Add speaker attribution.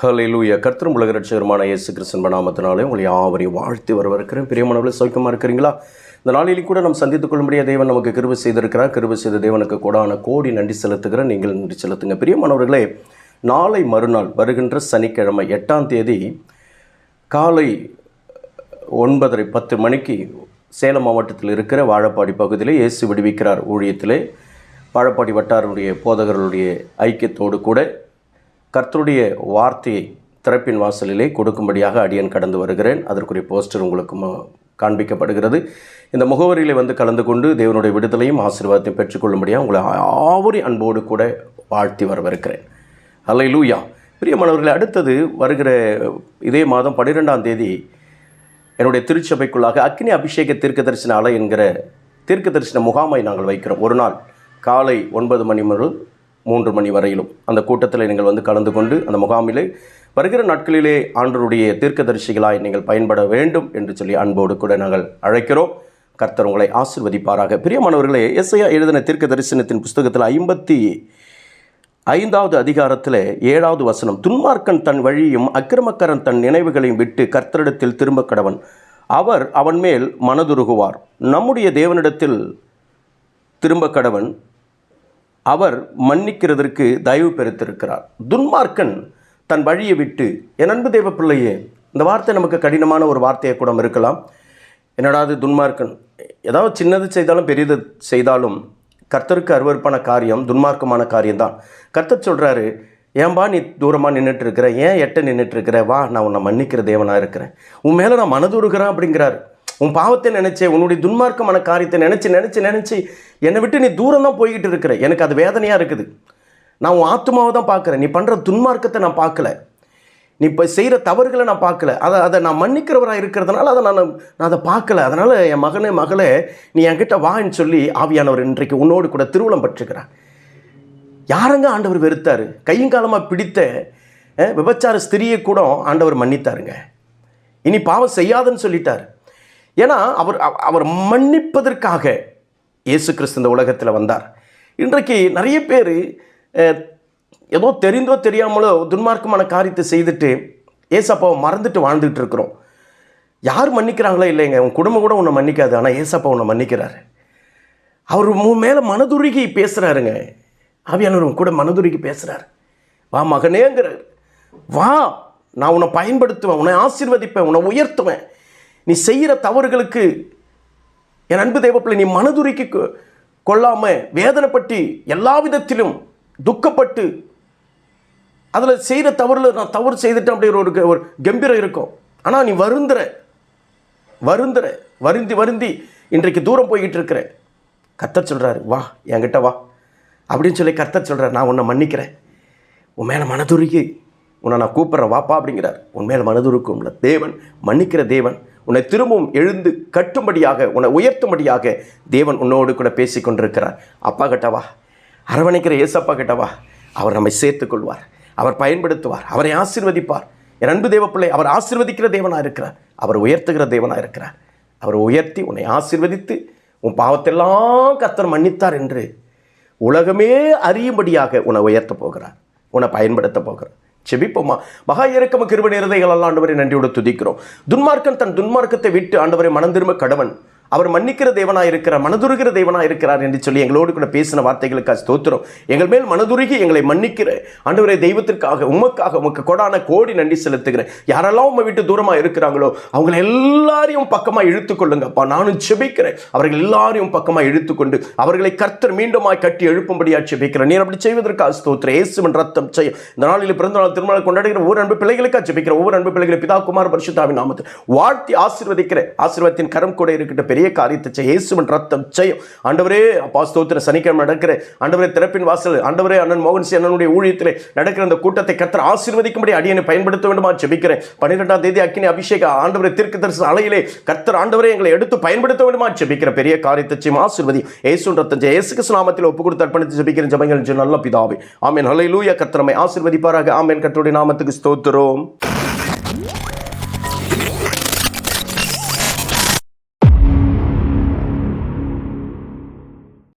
Speaker 1: ஹலிலூய கர்த்தரும் உலக ரட்சகருமான இயேசு கிறிஸ்தன் நாமத்தினாலே உங்களை யாவரையும் வாழ்த்தி வரவிருக்கிறேன் பிரியமானவர்கள் சௌக்கியமாக இருக்கிறீங்களா? இந்த நாளிலும் கூட நாம் சந்தித்துக் கொள்ளும்படிய தேவன் நமக்கு கிருபை செய்திருக்கிறார். கிருபை செய்த தேவனுக்கு கூடான கோடி நன்றி செலுத்துகிற நீங்கள் நன்றி செலுத்துங்க. பிரியமானவர்களே நாளை மறுநாள் வருகின்ற சனிக்கிழமை எட்டாம் தேதி காலை ஒன்பதரை பத்து மணிக்கு சேலம் மாவட்டத்தில் இருக்கிற வாழப்பாடி பகுதியிலே இயேசு விடுவிக்கிறார் ஊழியத்திலே. வாழப்பாடி வட்டாருடைய போதகர்களுடைய ஐக்கியத்தோடு கூட கர்த்தருடைய வார்த்தையை திறப்பின் வாசலிலே கொடுக்கும்படியாக அடியன் கடந்து வருகிறேன். அதற்குரிய போஸ்டர் உங்களுக்கு காண்பிக்கப்படுகிறது. இந்த முகவரியில் வந்து கலந்து கொண்டு தேவனுடைய விடுதலையும் ஆசீர்வாதத்தையும் பெற்றுக்கொள்ளும்படியாக உங்களை ஆவரி அன்போடு கூட வாழ்த்தி வரவிருக்கிறேன். அல்லை லூயா பிரியமானவர்களை அடுத்தது வருகிற இதே மாதம் பன்னிரெண்டாம் தேதி என்னுடைய திருச்சபைக்குள்ளாக அக்னி அபிஷேக தீர்க்க தரிசன அலை என்கிற தீர்க்க தரிசன முகாமை நாங்கள் வைக்கிறோம். ஒரு நாள் காலை ஒன்பது மணி முதல் மூன்று மணி வரையிலும். அந்த கூட்டத்தில் நீங்கள் வந்து கலந்து கொண்டு அந்த முகாமிலே வருகிற நாட்களிலே ஆண்டருடைய தீர்க்கதரிசிகளாய் நீங்கள் பயன்பட வேண்டும் என்று சொல்லி அன்போடு கூட நாங்கள் அழைக்கிறோம். கர்த்தர் உங்களை ஆசிர்வதிப்பாராக. பிரியமானவர்களே எஸ்ஐயா எழுதின தீர்க்க தரிசனத்தின் புஸ்தகத்தில் ஐம்பத்தி ஐந்தாவது அதிகாரத்தில் ஏழாவது வசனம் துன்மார்க்கன் தன் வழியும் அக்கிரமக்காரன் தன் நினைவுகளையும் விட்டு கர்த்தரிடத்தில் திரும்ப கடவன். அவர் அவன் மேல் மனதுருகுவார். நம்முடைய தேவனிடத்தில் திரும்ப கடவன். அவர் மன்னிக்கிறதற்கு தயவு பெருத்திருக்கிறார். துன்மார்க்கன் தன் வழியை விட்டு என் அன்பு தேவ பிள்ளையே இந்த வார்த்தை நமக்கு கடினமான ஒரு வார்த்தையை கூட இருக்கலாம். என்னடா அது துன்மார்க்கன்? ஏதாவது சின்னது செய்தாலும் பெரியது செய்தாலும் கர்த்தருக்கு அருவருப்பான காரியம் துன்மார்க்கமான காரியம்தான். கர்த்தர் சொல்கிறாரு ஏன்பா நீ தூரமாக நின்றுட்டு இருக்கிற? ஏன் எட்ட நின்றுட்டு இருக்கிற? வா நான் உன்னை மன்னிக்கிற தேவனாக இருக்கிறேன். உன் மேலே நான் மனதுருகிறேன் அப்படிங்கிறாரு. உன் பாவத்தை நினைச்சே உன்னுடைய துன்மார்க்கமான காரியத்தை நினச்சி நினச்சி நினச்சி என்னை விட்டு நீ தூரம் தான் போய்கிட்டு இருக்கிற. எனக்கு அது வேதனையாக இருக்குது. நான் உன் ஆத்மாவை தான் பார்க்குறேன். நீ பண்ணுற துன்மார்க்கத்தை நான் பார்க்கல. நீ இப்போ செய்கிற தவறுகளை நான் பார்க்கல. அதை அதை நான் மன்னிக்கிறவராக இருக்கிறதுனால அதை நான் நான் அதை பார்க்கல. அதனால் என் மகனே மகளே நீ என்கிட்ட வான்னு சொல்லி ஆவியானவர் இன்றைக்கு உன்னோடு கூட திருவுளம் பற்றுக்கிறார் யாருங்க ஆண்டவர் வெறுத்தார்? கையும் காலமாக பிடித்த விபச்சார ஸ்திரியை கூட ஆண்டவர் மன்னித்தாருங்க. இனி பாவம் செய்யாதுன்னு சொல்லிட்டார். ஏன்னா அவர் அவ- அவர் மன்னிப்பதற்காக இயேசு கிறிஸ்து இந்த உலகத்தில் வந்தார். இன்றைக்கு நிறைய பேர் ஏதோ தெரிந்தோ தெரியாமலோ துன்மார்க்கமான காரியத்தை செய்துட்டு ஏசப்பாவை மறந்துட்டு வாழ்ந்துட்டு இருக்கிறோம். யார் மன்னிக்கிறாங்களோ இல்லைங்க உன் குடும்பம் கூட உன்னை மன்னிக்காது ஆனால் ஏசப்பா உன்னை மன்னிக்கிறாரு. அவர் மேலே மனதுருகி பேசுகிறாருங்க ஆவியானவர் உன் கூட மனதுருகி பேசுகிறார் வா மகனேங்கிறார். வா நான் உன்னை பயன்படுத்துவேன் உன்னை ஆசீர்வதிப்பேன் உன்னை உயர்த்துவேன். நீ செய்கிற தவறுகளுக்கு என் அன்பு தேவப்பிள்ளை நீ மனதுருக்கி கொ- வேதனைப்பட்டு எல்லா விதத்திலும் துக்கப்பட்டு அதில் செய்கிற தவறில் நான் தவறு செய்துட்டேன் அப்படிங்கிற ஒரு ஒரு கம்பீரம் இருக்கும். ஆனால் நீ வருந்துற. வருந்துற. வருந்தி வருந்தி இன்றைக்கு தூரம் போய்கிட்டு இருக்கிற. கத்தர் சொல்கிறாரு வா என்கிட்ட வா. அப்படின்னு சொல்லி கர்த்தர் சொல்கிறார் நான் உன்னை மன்னிக்கிறேன். உன் மேலே மனதுருகி உன்னை நான் கூப்பிட்றேன். வாப்பா அப்படிங்கிறார். உன் மேலே மனதுருக்கும் தேவன் மன்னிக்கிற தேவன். உன்னை திரும்பவும் எழுந்து கட்டும்படியாக உன்னை உயர்த்தும்படியாக தேவன் உன்னோடு கூட பேசி கொண்டிருக்கிறார். அப்பா கிட்ட வா. அரவணைக்கிற ஏசப்பா கிட்ட வா. அவர் நம்மை சேர்த்துக்கொள்வார் அவர் பயன்படுத்துவார். அவரை ஆசிர்வதிப்பார். என் அன்பு தேவப்பிள்ளை அவர் ஆசிர்வதிக்கிற தேவனாக இருக்கிறார். அவர் உயர்த்துகிற தேவனாக இருக்கிறார். அவர் உயர்த்தி உன்னை ஆசீர்வதித்து உன் பாவத்தெல்லாம் கத்தர் மன்னித்தார் என்று உலகமே அறியும்படியாக உன்னை உயர்த்த போகிறார். உன்னை பயன்படுத்த போகிறார். செபிப்போமா? மகா இறக்கம கிருப நேரதைகள் எல்லாம் ஆண்டவரை நன்றியோடு துதிக்கிறோம். துன்மார்க்கன் தன் துன்மார்க்கத்தை விட்டு ஆண்டவரை மனம் திரும்ப கடவன். அவர் மன்னிக்கிற தேவனாக இருக்கிறார் மனதுருகிற தேவனாக இருக்கிறார் என்று சொல்லி எங்களோடு கூட பேசின வார்த்தைகளுக்காக ஸ்தோத்திரம். எங்கள் மேல் மனதுருகி எங்களை மன்னிக்கிற. ஆண்டவரை தெய்வத்திற்காக உமக்காக உமக்கு கொடான கோடி நன்றி செலுத்துகிறேன். யாரெல்லாம் உம்மை விட்டு தூரமாக இருக்கிறாங்களோ அவங்களை எல்லாரையும் பக்கமாக இழுத்துக்கொள்ளுங்கப்பா நானும் செபிக்கிறேன். அவர்கள் எல்லாரையும் பக்கமாக இழுத்துக்கொண்டு அவர்களை கர்த்தர் மீண்டுமாய் கட்டி எழுப்பும்படியாக செபிக்கிறேன். நீர் அப்படி செய்வதற்காக ஸ்தோத்திரம். இயேசுவின் ரத்தம் செய்யும் இந்த நாளில் பிறந்த நாள் திருமணம் கொண்டாடுகிற ஒவ்வொரு அன்பு பிள்ளைகளுக்காக ஜெபிக்கிற ஒவ்வொரு அன்பு பிள்ளைகளை பிதா குமார் பரிசுத்தாவின் நாமத்தில் வாழ்த்தி ஆசிர்வதிக்கிற ஆசிர்வத்தின் கரம் கூட இருக்கின்ற பெரிய காரியத்தை செய்ய இயேசுவின் ரத்தம் செய்யும் ஆண்டவரே அப்பா ஸ்தோத்திர சனிக்கிழமை நடக்கிற ஆண்டவரே திறப்பின் வாசல் ஆண்டவரே அண்ணன் மோகன் சி அண்ணனுடைய ஊழியத்திலே நடக்கிற அந்த கூட்டத்தை கத்திர ஆசீர்வதிக்கும்படி அடியனை பயன்படுத்த வேண்டுமா ஜெபிக்கிறேன் பன்னிரெண்டாம் தேதி அக்கினி அபிஷேக ஆண்டவரை தீர்க்க தரிசன அலையிலே கர்த்தர் ஆண்டவரே எங்களை எடுத்து பயன்படுத்த வேண்டுமா ஜெபிக்கிற பெரிய காரியத்தை செய்யும் ஆசீர்வதி. இயேசுவின் ரத்தம் செய்ய இயேசு நாமத்தில் ஒப்பு கொடுத்து அர்ப்பணித்து ஜெபிக்கிற ஜபங்கள் நல்ல பிதாவே. ஆமேன். ஹalleluya. கத்திரமை நம்மை ஆசீர்வதிப்பாராக. ஆமென். நாமத்துக்கு ஸ்தோத்திரம்.